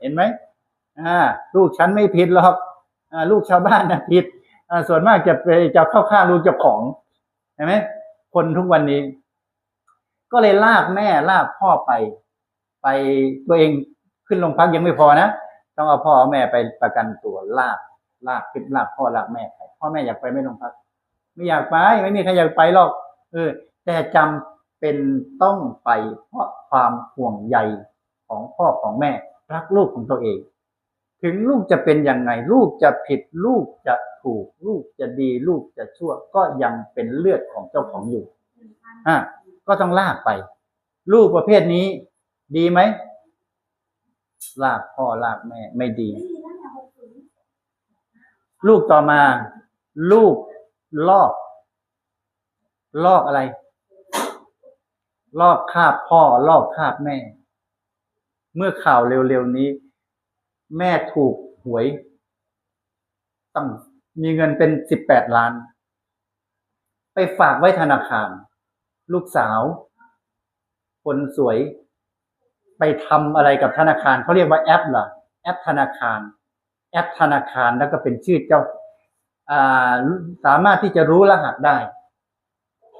เห็นไหมอ่าลูกฉันไม่ผิดหรอกอ่าลูกชาวบ้านนะผิดอ่าส่วนมากจะไปจะเข้าข้างลูกเจ้าของเห็นไหมคนทุกวันนี้ ก็เลยลากแม่ลากพ่อไป ไปตัวเองขึ้นโรงพักยังไม่พอนะต้องเอาพ่อเอาแม่ไปประกันตัวลากลากขึ้นลากพ่อลากแม่ไปพ่อแม่อยากไปไม่โรงพัก ไม่อยากไปไม่มีใครอยากไปหรอกเออ แต่จำเป็นต้องไปเพราะความห่วงใยของพ่อของแม่ รักลูกของตัวเอง ถึงลูกจะเป็นยังไง ลูกจะผิด ลูกจะถูก ลูกจะดี ลูกจะชั่ว ก็ยังเป็นเลือดของเจ้าของอยู่อะก็ต้องลากไป ลูกประเภทนี้ ดีไหมลากพ่อลากแม่ ไม่ดี ลูกต่อมา ลูกลอก ลอกอะไร ลอกคาบพ่อ ลอกคาบแม่ เมื่อข่าวเร็วๆนี้ แม่ถูกหวยตั้งมีเงินเป็นสิบแปดล้าน ไปฝากไว้ธนาคาร ลูกสาว คนสวย ไปทำอะไรกับธนาคารเขาเรียกว่าแอปเหรอแอปธนาคาร แอปธนาคารแล้วก็เป็นชื่อเจ้าอ่าสามารถที่จะรู้รหัสได้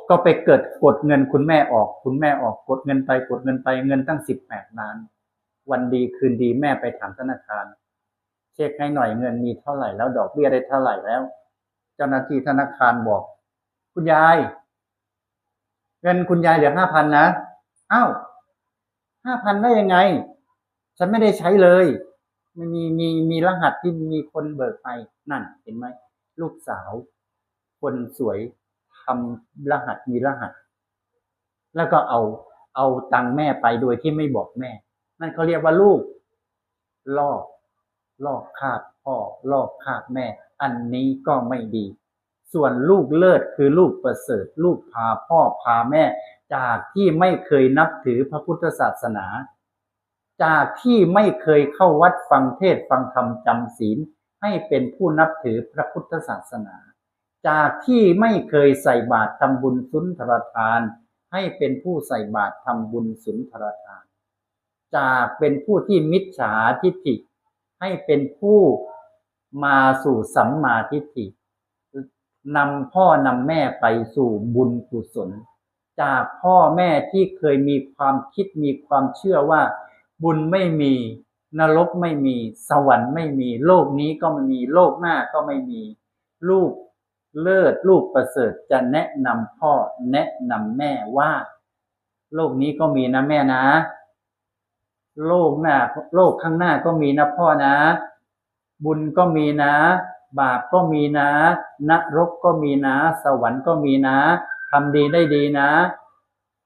ก็ไปเกิดกดเงินคุณแม่ออก คุณแม่ออกกดเงินไปกดเงินไปเงินตั้งสิบแปดล้าน วันดีคืนดีแม่ไปถามธนาคาร เช็คให้หน่อยเงินมีเท่าไหร่แล้วดอกเบี้ยได้เท่าไหร่แล้ว เจ้าหน้าที่ธนาคารบอก คุณยาย เงินคุณยายเหลือห้าพันนะอ้าวห้าพันได้ยังไง ฉันไม่ได้ใช้เลยมันมีมีมีรหัสที่มีคนเบิกไปนั่น เห็นไหมลูกสาว คนสวยทำรหัสมีรหัส แล้วก็เอาเอาตังค์แม่ไปโดยที่ไม่บอกแม่ นั่นเขาเรียกว่าลูกลอกลอกคาบพ่อลอกคาบแม่ อันนี้ก็ไม่ดี ส่วนลูกเลิศคือลูกประเสริฐ ลูกพาพ่อพาแม่ จากที่ไม่เคยนับถือพระพุทธศาสนา จากที่ไม่เคยเข้าวัดฟังเทศฟังธรรมจำศีล ให้เป็นผู้นับถือพระพุทธศาสนา จากที่ไม่เคยใส่บาตรทำบุญสุนทรทาน ให้เป็นผู้ใส่บาตรทำบุญสุนทรทาน จากเป็นผู้ที่มิจฉาทิฏฐิให้เป็นผู้มาสู่สัมมาทิฏฐินำพ่อนำแม่ไปสู่บุญกุศล จากพ่อแม่ที่เคยมีความคิดมีความเชื่อว่า บุญไม่มี นรกไม่มี สวรรค์ไม่มี โลกนี้ก็ไม่มีโลกหน้าก็ไม่มี ลูกเลิศลูกประเสริฐจะแนะนำพ่อแนะนำแม่ว่า โลกนี้ก็มีนะแม่นะ โลกหน้าโลกข้างหน้าก็มีนะพ่อนะ บุญก็มีนะ บาปก็มีนะนรกก็มีนะ สวรรค์ก็มีนะทำดีได้ดีนะ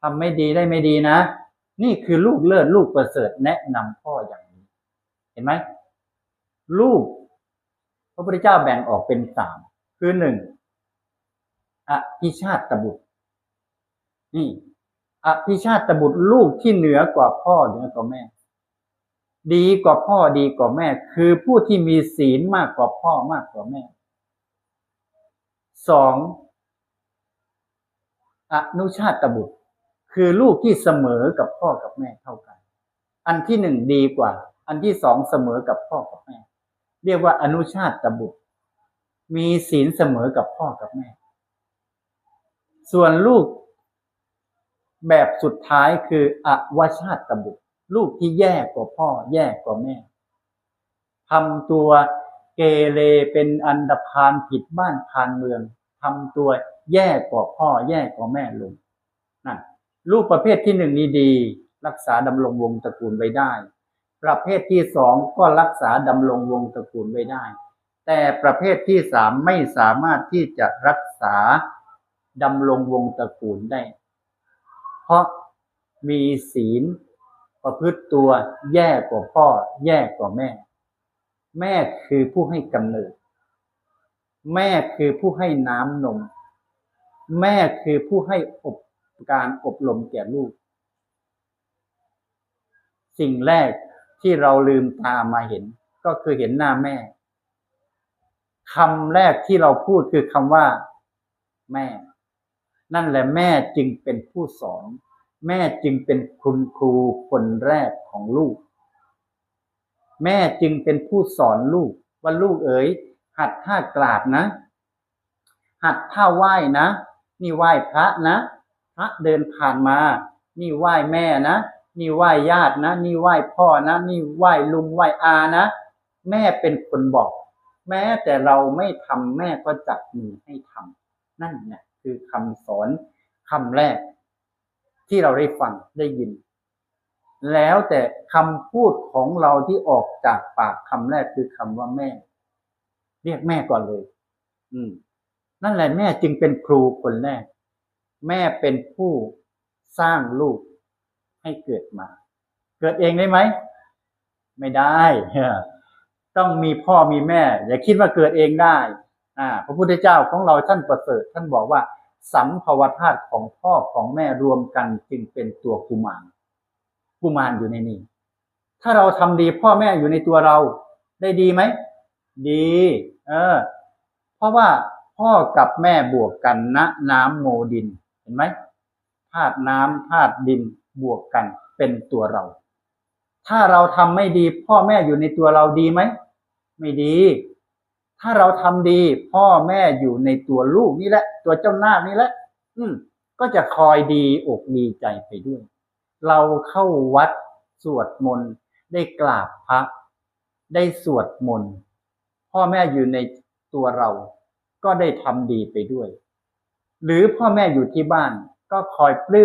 ทำไม่ดีได้ไม่ดีนะ นี่คือลูกเลิศลูกประเสริฐแนะนำพ่ออย่างนี้ เห็นไหมลูกพระพุทธเจ้าแบ่งออกเป็นสามคือหนึ่งอภิชาติบุตร นี่อภิชาติบุตรลูกที่เหนือกว่าพ่อเหนือกว่าแม่ ดีกว่าพ่อดีกว่าแม่ คือผู้ที่มีศีลมากกว่าพ่อมากกว่าแม่สองอนุชาตบุตร คือลูกที่เสมอกับพ่อกับแม่เท่ากัน อันที่หนึ่งดีกว่า อันที่สองเสมอกับพ่อกับแม่ เรียกว่าอนุชาตบุตร มีศีลเสมอกับพ่อกับแม่ ส่วนลูกแบบสุดท้ายคืออวชาตบุตร ลูกที่แย่กว่าพ่อ แย่กว่าแม่ทำตัวเกเรเป็นอันดพานผิดบ้านพานเมืองทำตัวแย่กว่าพ่อ แย่กว่าแม่ลงนั่นลูกประเภทที่หนึ่งนี้ดี รักษาดำรงวงตระกูลไว้ได้ ประเภทที่สองก็รักษาดำรงวงตระกูลไว้ได้ แต่ประเภทที่สามไม่สามารถที่จะรักษาดำรงวงตระกูลได้ เพราะมีศีล ประพฤติตัวแย่กว่าพ่อ แย่กว่าแม่ แม่คือผู้ให้กำเนิด แม่คือผู้ให้น้ำนม แม่คือผู้ให้อบการอบรมแก่ลูก สิ่งแรกที่เราลืมตามาเห็น ก็คือเห็นหน้าแม่คำแรกที่เราพูดคือคำว่า แม่ นั่นแหละแม่จึงเป็นผู้สอน แม่จึงเป็นคุณครูคนแรกของลูก แม่จึงเป็นผู้สอนลูก ว่าลูกเอ๋ย หัดท่ากราบนะ หัดท่าไหว้นะ นี่ไหว้พระนะ พระเดินผ่านมา นี่ไหว้แม่นะ นี่ไหว้ญาตินะ นี่ไหว้พ่อนะ นี่ไหว้ลุงไหว้อานะ แม่เป็นคนบอก แม้แต่เราไม่ทำแม่ก็จับมือให้ทำนั่นเนี่ยคือคำสอนคำแรก ที่เราได้ฟังได้ยิน แล้วแต่คำพูดของเราที่ออกจากปากคำแรกคือคำว่าแม่ เรียกแม่ก่อนเลย อืม นั่นแหละแม่จึงเป็นครูคนแรก แม่เป็นผู้สร้างลูกให้เกิดมา เกิดเองได้ไหม ไม่ได้ต้องมีพ่อมีแม่ อย่าคิดว่าเกิดเองได้ อ่า พระพุทธเจ้าของเราท่านประเสริฐท่านบอกว่า สัมภวธาตุของพ่อของแม่รวมกันจึงเป็นตัวกุมารกุมารอยู่ในนี้ ถ้าเราทำดีพ่อแม่อยู่ในตัวเราได้ดีไหม ดี เออ เพราะว่าพ่อกับแม่บวกกันณน้ำโมดิน เห็นไหมธาตุน้ำธาตุดินบวกกันเป็นตัวเรา ถ้าเราทำไม่ดีพ่อแม่อยู่ในตัวเราดีไหม ไม่ดี ถ้าเราทำดี พ่อแม่อยู่ในตัวลูกนี่แหละ ตัวเจ้าหน้านี่แหละ อืม ก็จะคอยดีอกดีใจไปด้วย เราเข้าวัดสวดมนต์ได้กราบพระ ได้สวดมนต์พ่อแม่อยู่ในตัวเรา ก็ได้ทำดีไปด้วย หรือพ่อแม่อยู่ที่บ้านก็คอยปลื้ม